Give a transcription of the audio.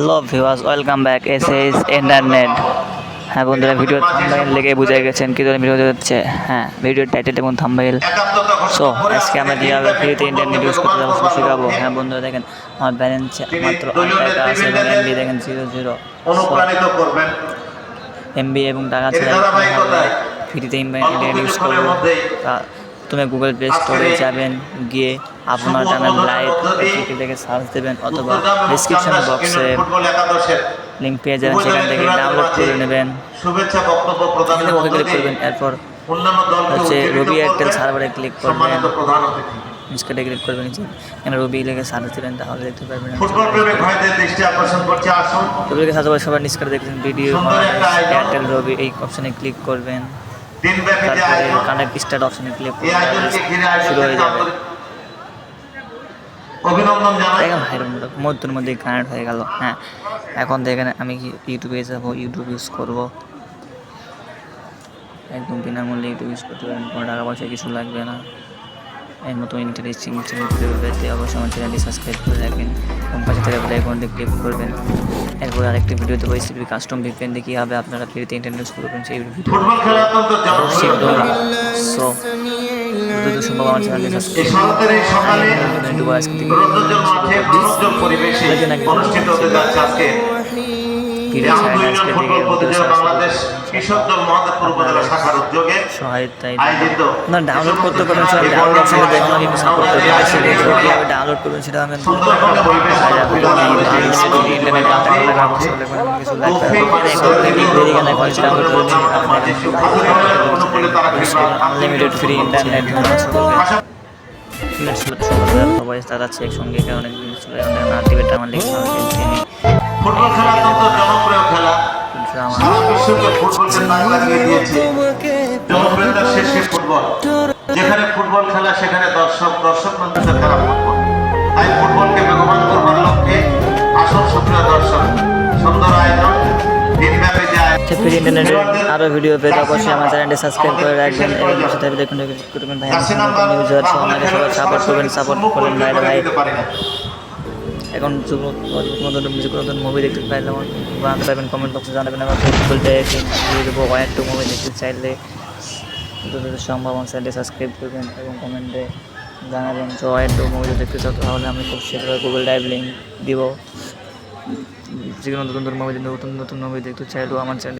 Hello viewers, welcome back. S S internet হ্যাঁ বন্ধুরা, video thumbnail লেগে বুঝে গেছেন কী ধরনের ভিডিও হচ্ছে। হ্যাঁ ভিডিও টাইটেল এবং থাম্বনেল সো আজকে আমরা কীভাবে ফ্রিতে ইন্টারনেট ইউজ করতে যাব শেখাবো। হ্যাঁ বন্ধুরা, দেখেন, আমার ব্যালেন্স মাত্র টাকা আছে এবং এমবি দেখেন জিরো জিরো এমবি এবং টাকা ছাড়া ফ্রিতে ইন্টারনেট ইউজ করব। তুমি গুগল প্লে স্টোরে যাবেন, গিয়ে আপনার টানা লাইট থেকে সার্চ দেবেন অথবা ডিসক্রিপশন বক্সে লিঙ্ক পেয়ে যাবেন সেখান থেকে ডাউনলোড করে নেবেন। শুভেচ্ছা বক্তব্য ওকে ক্লিক করবেন এরপর হচ্ছে রবি এয়ারটেল করবেন। সার্ভারে ক্লিক করবেন নিচকাটে ক্লিক করবেন নিচে। এখানে রবি লেগে সার্চ দেবেন তাহলে দেখতে পারবেন ফুটবল প্রেমী ভাইদের দৃষ্টি আকর্ষণ করছে আসুন। রবিকে সার্চ করে সবার নিচকাটে দেখছেন ভিডিও এয়ারটেল রবি এই অপশনে ক্লিক করবেন। তারপরে কানেক্ট স্টার্ট অপশনে ক্লিক ঘিরে শুরু হয়ে যাবে। অভিনন্দন জানাই। মধ্যের মধ্যে কানেক্ট হয়ে গেল হ্যাঁ। এখন দেখেন আমি ইউটিউবে যাব ইউটিউব ইউজ করব? একদম বিনামূল্যে ইউটিউব ইউজ করতে পারেন, কোনো টাকা পয়সা কিছু লাগবে না। এর মতো ইন্টারেস্টিং চ্যানেল ভিডিও পেতে অবশ্যই আমার চ্যানেলটি সাবস্ক্রাইব করে রাখবেন। এবং পাশে থাকা বেল আইকনটি ক্লিক করবেন। এরপর আরেকটি ভিডিও দেবো এসিপি কাস্টম ভিপিএন দিয়ে কীভাবে আপনারা ফ্রিতে ইন্টারনেট ইউজ করবেন সেই ভিডিও সো যতদূর সম্ভব আমার চ্যানেলটি সাবস্ক্রাইব আজকে অনুষ্ঠিত হতে যাচ্ছে আজকে। বাংলাদেশ কৃষক দল মহাদেবপুর উপজেলা শাখার উদ্যোগে সহায়তায় না ডাউনলোড করতে সেটা ডাউনলোড অপশনে দেখুন আমি সাপোর্ট করতে পারছি কীভাবে ডাউনলোড করবেন সেটা আমি কিছু আনলিমিটেড ফ্রি ইন্টারনেট সবাই তাকাচ্ছে একসঙ্গে অনেক চলে অনেক আমার ফুটবল খেলা ফুটবলকে তাক লাগিয়ে দিয়েছে। জনপ্রিয়তার শেষে ফুটবল। যেখানে ফুটবল খেলা সেখানে দর্শক দর্শক খেলা ফুটবল। তাই ফুটবলকে বেগবান করবার লক্ষ্যে আসল সক্রিয় দর্শক সুন্দর আয়োজন দিনব্যাপী যে ইন্টারনেটে আরও ভিডিও পেতে অবশ্যই আমার চ্যানেলটি সাবস্ক্রাইব করে রাখবেন এবং পাশে থাকবে দেখুন করবেন ভাই নিউজ আছে আমাকে সবাই সাপোর্ট করবেন সাপোর্ট করবেন ভাই। ভাই এখন যুবক নতুন যে কোনো মুভি দেখতে চাইলে আমার পারবেন কমেন্ট বক্সে জানাবেন আমার গুগল দিয়ে দেবো। কয়েকটু মুভি দেখতে চাইলে যতটা সম্ভব আমার চ্যানেলটি সাবস্ক্রাইব করবেন এবং কমেন্টে জানাবেন। যে কয়েকটু মুভি দেখতে চাও, তাহলে আমি খুব শীঘ্রই গুগল ড্রাইভ লিঙ্ক দিব। যে কোনো নতুন নতুন মুভি নতুন নতুন মুভি দেখতে চাইলেও আমার চ্যানেল